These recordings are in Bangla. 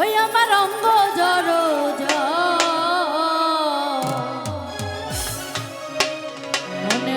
ওই আমার অঙ্গ জড় জড়। মনে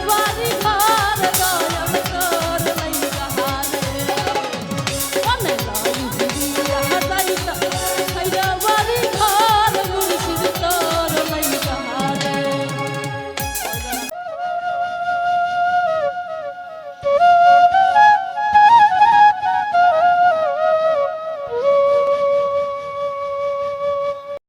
the